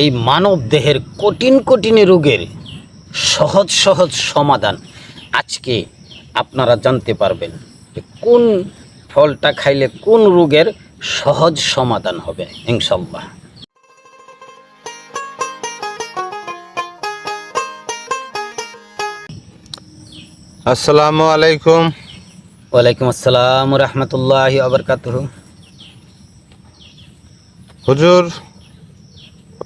এই মানব দেহের কঠিন কঠিন রোগের সহজ সহজ সমাধান আজকে আপনারা জানতে পারবেন যে কোন ফলটা খাইলে কোন রোগের সহজ সমাধান হবে ইনশাল্লাহ আসসালামু আলাইকুম। ওয়ালাইকুম আসসালাম রহমতুল্লাহ আবরকাতুহ হুজুর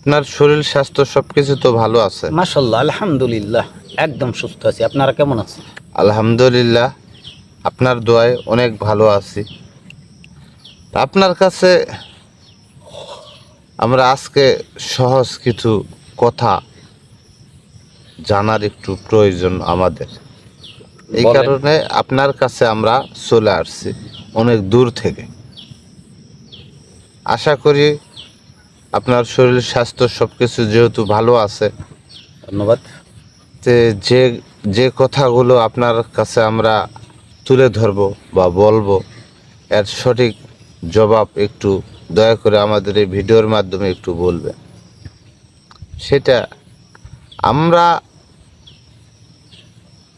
আপনার শরীর স্বাস্থ্য সবকিছু তো ভালো আছে। মাসাল্লাহ আলহামদুলিল্লাহ একদম সুস্থ আছি। আপনারা কেমন আছেন? আলহামদুলিল্লাহ আপনার দোয়ায় অনেক ভালো আছি। আপনার কাছে আমরা আজকে সহজ কিছু কথা জানার একটু প্রয়োজন আমাদের। এই কারণে আপনার কাছে আমরা চলে আসছি অনেক দূর থেকে। আশা করি আপনার শরীর স্বাস্থ্য সব কিছু যেহেতু ভালো আছে ধন্যবাদ। তে যে যে কথাগুলো আপনার কাছে আমরা তুলে ধরব বা বলব এর সঠিক জবাব একটু দয়া করে আমাদের এই ভিডিওর মাধ্যমে একটু বলবেন। সেটা আমরা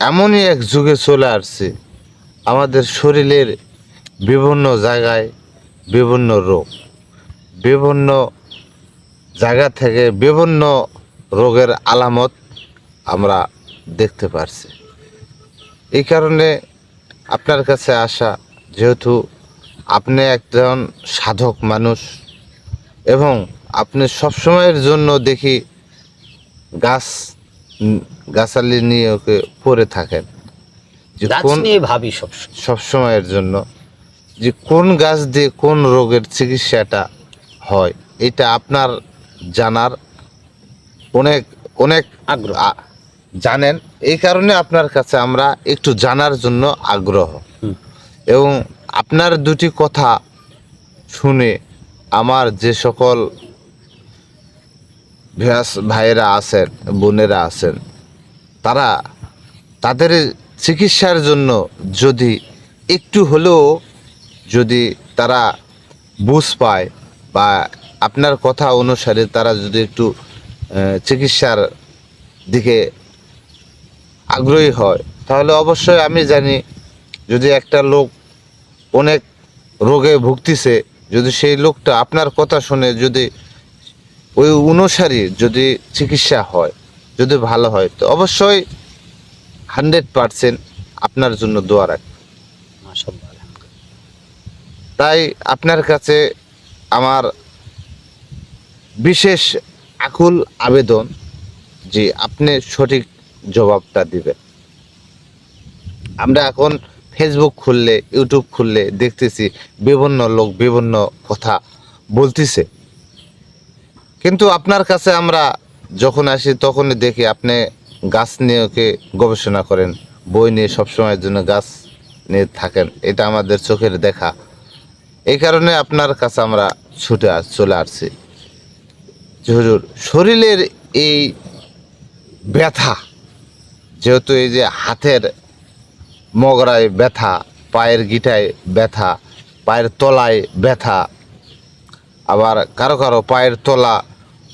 এমনই এক যুগে চলে আসছি আমাদের শরীরের বিভিন্ন জায়গায় বিভিন্ন রোগ বিভিন্ন জায়গা থেকে বিভিন্ন রোগের আলামত আমরা দেখতে পারছি। এই কারণে আপনার কাছে আসা যেহেতু আপনি একজন সাধক মানুষ এবং আপনি সবসময়ের জন্য দেখি গাছ গাছালি নিয়ে ওকে পড়ে থাকেন যে কোন ভাবি সব সবসময়ের জন্য যে কোন গাছ দিয়ে কোন রোগের চিকিৎসাটা হয় এটা আপনার জানার অনেক অনেক আগ্রহ। জানেন এই কারণে আপনার কাছে আমরা একটু জানার জন্য আগ্রহ। এবং আপনার দুটি কথা শুনে আমার যে সকল ভাইয়েরা আছেন বোনেরা আছেন তারা তাদের চিকিৎসার জন্য যদি একটু হলেও যদি তারা বুঝ পায় বা আপনার কথা অনুসারে তারা যদি একটু চিকিৎসার দিকে আগ্রহী হয় তাহলে অবশ্যই আমি জানি যদি একটা লোক অনেক রোগে ভুগতিছে যদি সেই লোকটা আপনার কথা শুনে যদি ওই অনুসারী যদি চিকিৎসা হয় যদি ভালো হয় তো অবশ্যই হান্ড্রেড পারসেন্ট আপনার জন্য দোয়া রাখ তাই আপনার কাছে আমার বিশেষ আকুল আবেদন যে আপনি সঠিক জবাবটা দিবেন। আমরা এখন ফেসবুক খুললে ইউটিউব খুললে দেখতেছি বিভিন্ন লোক বিভিন্ন কথা বলতেছে। কিন্তু আপনার কাছে আমরা যখন আসি তখনই দেখি আপনি গাছ নিয়ে গবেষণা করেন, বই নিয়ে সবসময়ের জন্য গাছ নিয়ে থাকেন, এটা আমাদের চোখের দেখা। এই কারণে আপনার কাছে আমরা ছুটে চলে আসছি। যে হুজুর, শরীরের এই ব্যথা, যেহেতু এই যে হাতের মগরায় ব্যথা, পায়ের গিটায় ব্যথা, পায়ের তলায় ব্যথা, আবার কারও কারও পায়ের তলা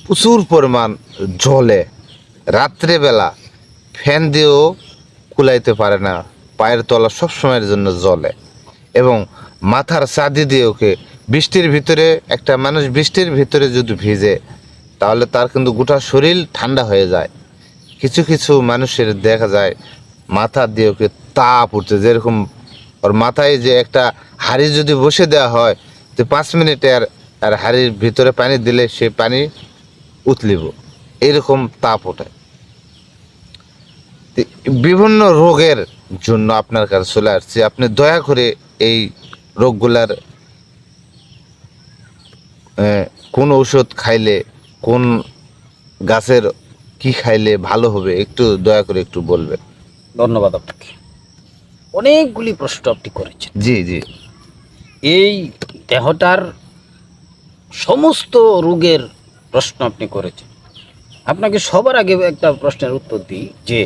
প্রচুর পরিমাণ জলে রাত্রেবেলা ফ্যান দিয়েও কুলাইতে পারে না, পায়ের তলা সবসময়ের জন্য জলে এবং মাথার চাঁদি দিয়ে ওকে বৃষ্টির ভিতরে, একটা মানুষ বৃষ্টির ভিতরে যদি ভিজে তাহলে তার কিন্তু গোটা শরীর ঠান্ডা হয়ে যায়। কিছু কিছু মানুষের দেখা যায়, মাথা দিয়ে ওকে তাপ উঠছে, যেরকম ওর মাথায় যে একটা হাড়ি যদি বসে দেওয়া হয়, তো পাঁচ মিনিটে আর আর হাড়ির ভিতরে পানি দিলে সে পানি উতলিব। এরকম তাপ ওঠে। বিভিন্ন রোগের জন্য আপনার কাছে চলে আসছি। আপনি দয়া করে এই রোগগুলার কোন ওষুধ খাইলে কোন গাছের কি খাইলে ভালো হবে একটু দয়া করে একটু বলবেন। ধন্যবাদ আপনাকে। অনেকগুলি প্রশ্ন আপনি করেছেন। জি জি। এই দেহটার সমস্ত রোগের প্রশ্ন আপনি করেছেন। আপনাকে সবার আগে একটা প্রশ্নের উত্তর দিই যে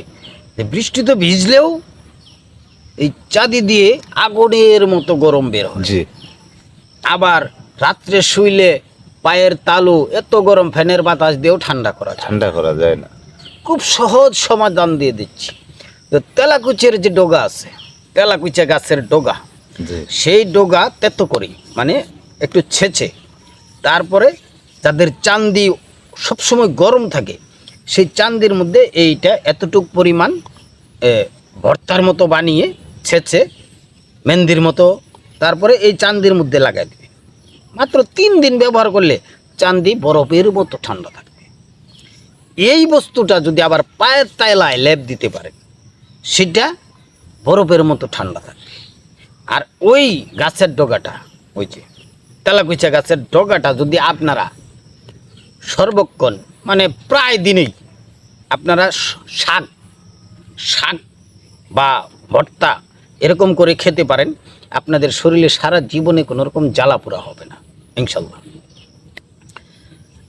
বৃষ্টি তো ভিজলেও এই চাঁদি দিয়ে আগুনের মতো গরম বের হয়। আবার রাত্রে শুইলে পায়ের তালু এত গরম ফ্যানের বাতাস দিয়েও ঠান্ডা করা যায়। ঠান্ডা করা যায় না। খুব সহজ সমাধান দিয়ে দিচ্ছি। তো তেলাকুচের যে ডোগা আছে তেলাকুচা গাছের ডোগা সেই ডোগা তেতো করি মানে একটু ছেঁচে। তারপরে যাদের চান্দি সবসময় গরম থাকে সেই চান্দির মধ্যে এইটা এতটুক পরিমাণ ভর্তার মতো বানিয়ে ছেঁচে মেহেন্দির মতো তারপরে এই চান্দির মধ্যে লাগাই দেবে। মাত্র তিন দিন ব্যবহার করলে চান্দি বরফের মতো ঠান্ডা থাকবে। এই বস্তুটা যদি আবার পায়ের তাইলায় লেপ দিতে পারেন সেটা বরফের মতো ঠান্ডা থাকবে। আর ওই গাছের ডগাটা, ওই যে তেলাকুচা গাছের ডগাটা যদি আপনারা সর্বক্ষণ মানে প্রায় দিনেই আপনারা শাক শাক বা ভর্তা এরকম করে খেতে পারেন, আপনাদের শরীরে সারা জীবনে কোনো রকম জ্বালাপোড়া হবে না। ইনশাল্লাহ।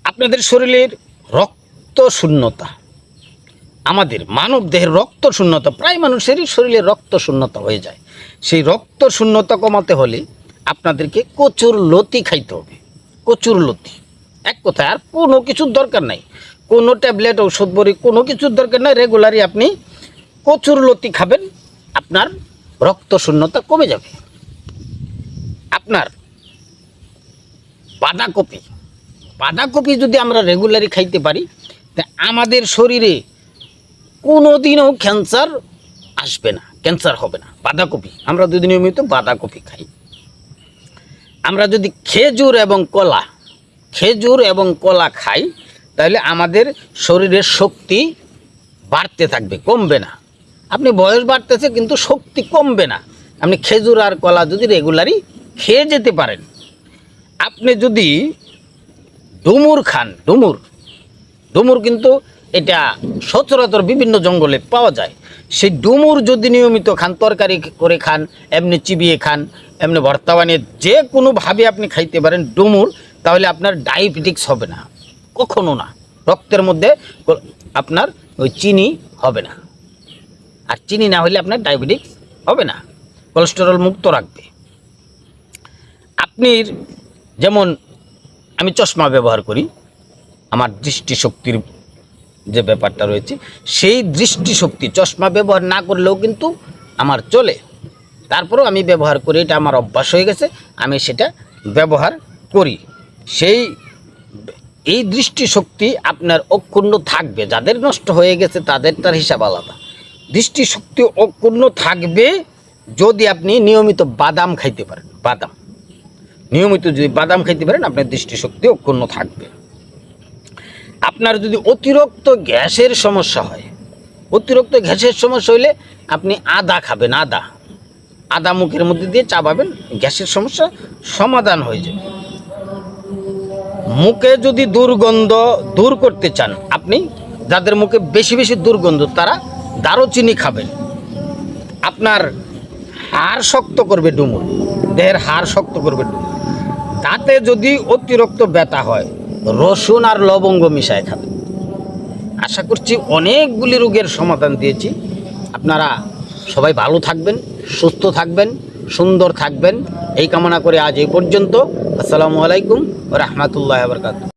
আপনাদের শরীরের রক্ত শূন্যতা, আমাদের মানব দেহের রক্ত শূন্যতা, প্রায় মানুষেরই শরীরে রক্ত শূন্যতা হয়ে যায়। সেই রক্ত শূন্যতা কমাতে হলে আপনাদেরকে কচুর লতি খাইতে হবে। কচুর লতি। এক কথায় আর কোনো কিছুর দরকার নাই। কোনো ট্যাবলেট, ঔষধ বড়ি, কোনো কিছুর দরকার নাই। রেগুলারই আপনি কচুর লতি খাবেন, আপনার রক্ত শূন্যতা কমে যাবে। আপনার বাঁধাকপি। বাঁধাকপি যদি আমরা রেগুলারই খাইতে পারি, তা আমাদের শরীরে কোনোদিনও ক্যান্সার আসবে না ক্যান্সার হবে না। বাঁধাকপি, আমরা যদি নিয়মিত বাঁধাকপি খাই। আমরা যদি খেজুর এবং কলা, খেজুর এবং কলা খাই, তাহলে আমাদের শরীরের শক্তি বাড়তে থাকবে, কমবে না। আপনি বয়স বাড়তেছে, কিন্তু শক্তি কমবে না। আপনি খেজুর আর কলা যদি রেগুলারই খেয়ে যেতে পারেন আপনি যদি ডুমুর খান, ডুমুর ডুমুর কিন্তু এটা সচরাচর বিভিন্ন জঙ্গলে পাওয়া যায়। সেই ডুমুর যদি নিয়মিত খান, তরকারি করে খান, এমনি চিবিয়ে খান, এমনি ভর্তা বানিয়ে যে কোনোভাবে আপনি খাইতে পারেন ডুমুর, তাহলে আপনার ডায়াবেটিক্স হবে না। কখনো না। রক্তের মধ্যে আপনার ওই চিনি হবে না। আর চিনি না হলে আপনার ডায়াবেটিক্স হবে না। কোলেস্টেরল মুক্ত রাখবে। আপনি যেমন আমি চশমা ব্যবহার করি, আমার দৃষ্টিশক্তির যে ব্যাপারটা রয়েছে, সেই দৃষ্টিশক্তি চশমা ব্যবহার না করলেও কিন্তু আমার চলে। তারপরেও আমি ব্যবহার করি, এটা আমার অভ্যাস হয়ে গেছে, আমি সেটা ব্যবহার করি। সেই, এই দৃষ্টিশক্তি আপনার অক্ষুণ্ণ থাকবে, যাদের নষ্ট হয়ে গেছে তাদের তার হিসাব আলাদা। দৃষ্টিশক্তি অক্ষুণ্ণ থাকবে যদি আপনি নিয়মিত বাদাম খাইতে পারেন, বাদাম। নিয়মিত যদি বাদাম খাইতে পারেন, আপনার দৃষ্টিশক্তি অক্ষুণ্ণ থাকবে। আপনার যদি অতিরিক্ত গ্যাসের সমস্যা হয়, অতিরিক্ত গ্যাসের সমস্যা হলে আপনি আদা খাবেন, আদা। আদা মুখের মধ্যে দিয়ে চাবাবেন, গ্যাসের সমস্যা সমাধান হয়ে যাবে। মুখে যদি দুর্গন্ধ দূর করতে চান, আপনি যাদের মুখে বেশি বেশি দুর্গন্ধ, তারা দারুচিনি খাবেন। আপনার হাড় শক্ত করবে ডুমুর, দেহের হাড় শক্ত করবে ডুমুর। তাতে যদি অতিরিক্ত ব্যথা হয়, রসুন আর লবঙ্গ মিশায় খাবেন আশা করছি অনেকগুলি রোগের সমাধান দিয়েছি। আপনারা সবাই ভালো থাকবেন, সুস্থ থাকবেন, সুন্দর থাকবেন। এই কামনা করে আজ এই পর্যন্ত। আসসালামু আলাইকুম রহমতুল্লাহ বরকাত